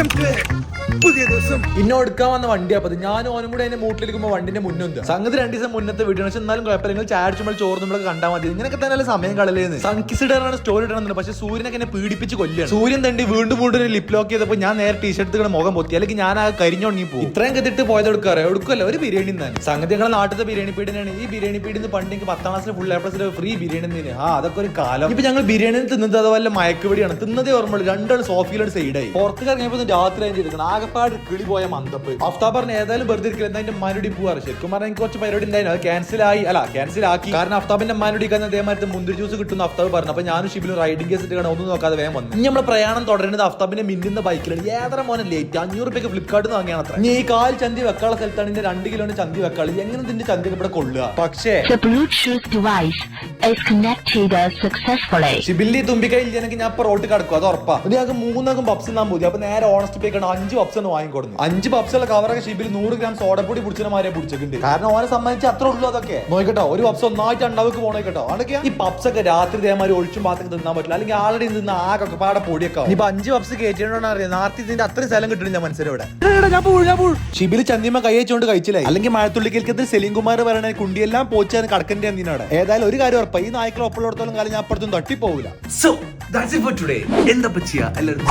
welcome to പുതിയ ദിവസം. ഇന്നെ എടുക്കാൻ വന്ന വണ്ടി അപ്പൊ ഞാൻ ഓനും കൂടെ അതിന്റെ മൂട്ടിലിരിക്കുമ്പോൾ വണ്ടിന്റെ മുന്നുണ്ട് സംഗതി രണ്ട് ദിവസം മുന്നത്തെ വീട്ടിൽ പക്ഷെ എന്നാലും കുഴപ്പമില്ല. നിങ്ങൾ ചാടിച്ചുമ്പോൾ ചോറ് നമ്മൾ കണ്ടാൽ മതി. ഇങ്ങനെയൊക്കെ തന്നെ സമയം കളലേന്ന് സൺകിസ് ഇടാനാണ് സ്റ്റോറി ഇടണമെന്നുണ്ട്. പക്ഷെ സൂര്യനൊക്കെ എന്നെ പീഡിപ്പിച്ച് കൊല്ലുക സൂര്യൻ തണ്ടി വീണ്ടും വീണ്ടും ലിപ് ലോക്ക് ചെയ്തപ്പോൾ ഞാൻ നേരെ ടീഷർട്ട് ഇങ്ങനെ മുഖം പൊത്തി. അല്ലെങ്കിൽ ഞാൻ ആ കരിഞ്ഞുണങ്ങി പോകും ഇത്രയും കെത്തിട്ട് പോയത് എടുക്കാറ്. എടുക്കല്ല ഒരു ബിരിയാണി തന്നെ. സംഗതി ഞങ്ങളെ നാട്ടിലത്തെ ബിരിയാണി പീടിനാണ് ഈ ബിരിയാണി പീടിന്ന് പണ്ട് എനിക്ക് പത്താം ക്ലാസ്സിൽ full A plus free biryani തന്നെ ആ അതൊക്കെ ഒരു കാലം. ഇപ്പൊ ഞങ്ങൾ ബിരിയാണി തിന്നത് അതുപോലെ മയക്കുപടിയാണ് തിന്നതേ ഓർമ്മ രണ്ടാണ് സോഫിയിലോട് സൈഡായി പുറത്ത് ഇറങ്ങിയപ്പോൾ രാത്രി അതിന്റെ ഇരിക്കണം ആകെപ്പാട് കിളി പോയ മന്ദപ്പ്. ആഫ്താബ് പറഞ്ഞ ഏതായാലും വെറുതെ ഇരിക്കില്ല എന്താ എന്റെ മനുടി പോവാറ്? ശരിക്കും പറഞ്ഞാൽ എനിക്ക് കുറച്ച് പരിപാടി ഉണ്ടായിരുന്നു. അത് ക്യാൻസൽ ആയി. അല്ല ക്യാൻസൽ ആക്കി. കാരണം അഫ്താബിന്റെ മനുടി കാരണം അതേമാതിരി മുന്തിരി ജ്യൂസ് കിട്ടുന്ന അഫ്താബ് പറഞ്ഞു. അപ്പൊ ഞാനും ഷിബിലും റൈഡിംഗ് കേസ് ഇട്ട് ഒന്നും നോക്കാതെ വേഗം വന്നു. ഇനി നമ്മുടെ പ്രയാണം തുടരുന്നത് അഫ്താബിന്റെ മിന്നുന്ന ബൈക്കിലാണ് ഏതാ മോനെ ലേറ്റ് അഞ്ഞൂറ് രൂപയ്ക്ക് ഫ്ലിപ്കാർട്ട് വാങ്ങിയാണ് അത്ര. ഈ കാൽ ചന്തി വെക്കാനുള്ള സ്ഥലത്താണ് ഇതിന്റെ രണ്ട് കിലോന് ചന്തി വെക്കാളി. എങ്ങനെ ഇതിന്റെ ചന്തി ഇവിടെ കൊള്ളുക? പക്ഷേ. ഷിബില്ലി തുമ്പിക്കൈ ഇല്ലെങ്കിൽ ഞാൻ ഇപ്പൊ റോട്ട് കിടക്കും അത് ഉറപ്പാ. ഇത് ഞങ്ങൾക്ക് മൂന്നകം പപ്സ് നാൻ മതി അപ്പൊ നേരെ ഓണസ്റ്റ് പേക്കാണ് അഞ്ച് പപ്സ് ആണ് വാങ്ങിക്കൊടുന്നു അഞ്ച് പപ്സുള്ള കവറൊക്കെ ഷീപ്പിൽ നൂറ് ഗ്രാം സോഡപ്പൊടി പിടിച്ചിട്ട് മാരെ പിടിച്ചിട്ടുണ്ട്. കാരണം ഓനെ സംബന്ധിച്ച് അത്ര ഉള്ളൂ അതൊക്കെ. നോക്കട്ടോ ഒരു പപ്സ് ഒന്നായിട്ട് ഉണ്ടാവുക പോണേ കേട്ടോ അതൊക്കെ ഈ പപ്സ് ഒക്കെ രാത്രി ഇതേമാതിരി ഒഴിച്ചും പാത്തൊക്കെ തിന്നാൻ പറ്റില്ല. അല്ലെങ്കിൽ ആൾറെഡി തിന്ന ആകൊക്കെ പാടെ പൊടിയൊക്കെ ഇപ്പൊ അഞ്ച് പപ്സ് കയറ്റിയോണ്ടാണ് അറിയാം. നാർത്തി ഇതിന്റെ അത്ര സ്ഥലം കിട്ടുന്നു മനസ്സിൽ ഇവിടെ. ഷിബിൽ ചന്തിമ കൈ വെച്ചുകൊണ്ട് കഴിച്ചില്ലേ? അല്ലെങ്കിൽ മഴത്തുള്ളിക്കൽക്കത്തിൽ സെലിം കുമാർ പറയണ കുണ്ടിയെല്ലാം പോച്ചാൻ കടക്കണ്ടേ എന്തിനാണ് ഏതായാലും ഒരു കാര്യം ഉറപ്പ് ഈ നായ്ക്കൾ ഒപ്പുള്ളിടത്തോളം കാലം ഞാൻ അപ്പുറത്തും തട്ടിപ്പോവില്ല so that's it for today എന്താ ചെയ്യാ? എല്ലാവരും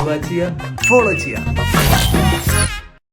ഫോളോ ചെയ്യാ.